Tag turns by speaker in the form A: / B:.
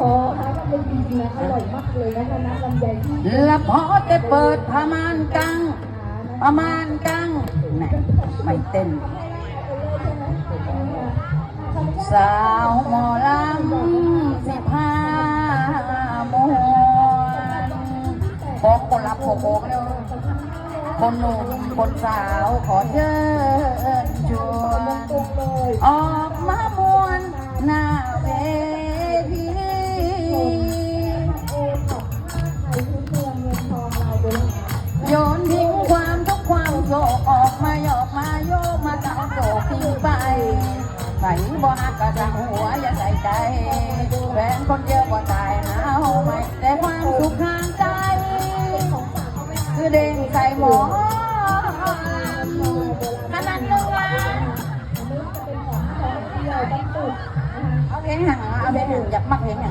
A: อ๋อหานเป็นจริงๆนะอร่อยมากเลยนะคะน้ำลำไยที่
B: และพอจะเปิดพมานกังพมานกังแหม่ไม่เต้น สาวหมอลำสิพามวนบอกคนรับโกกแล้วคนหนุ่มคนสาวขอเชิญ ใส่บ่ฮักกระจังหัวอย่าใส่ใจแฟนคนเดียวก็ตายหนาวไหมแต่ความสุขทางใจ คือเด้งใส่หมอขนาดหนึ่งล้าน
A: เอา
B: เพลงหางเอาเพลงหางอยากมักเพลงหาง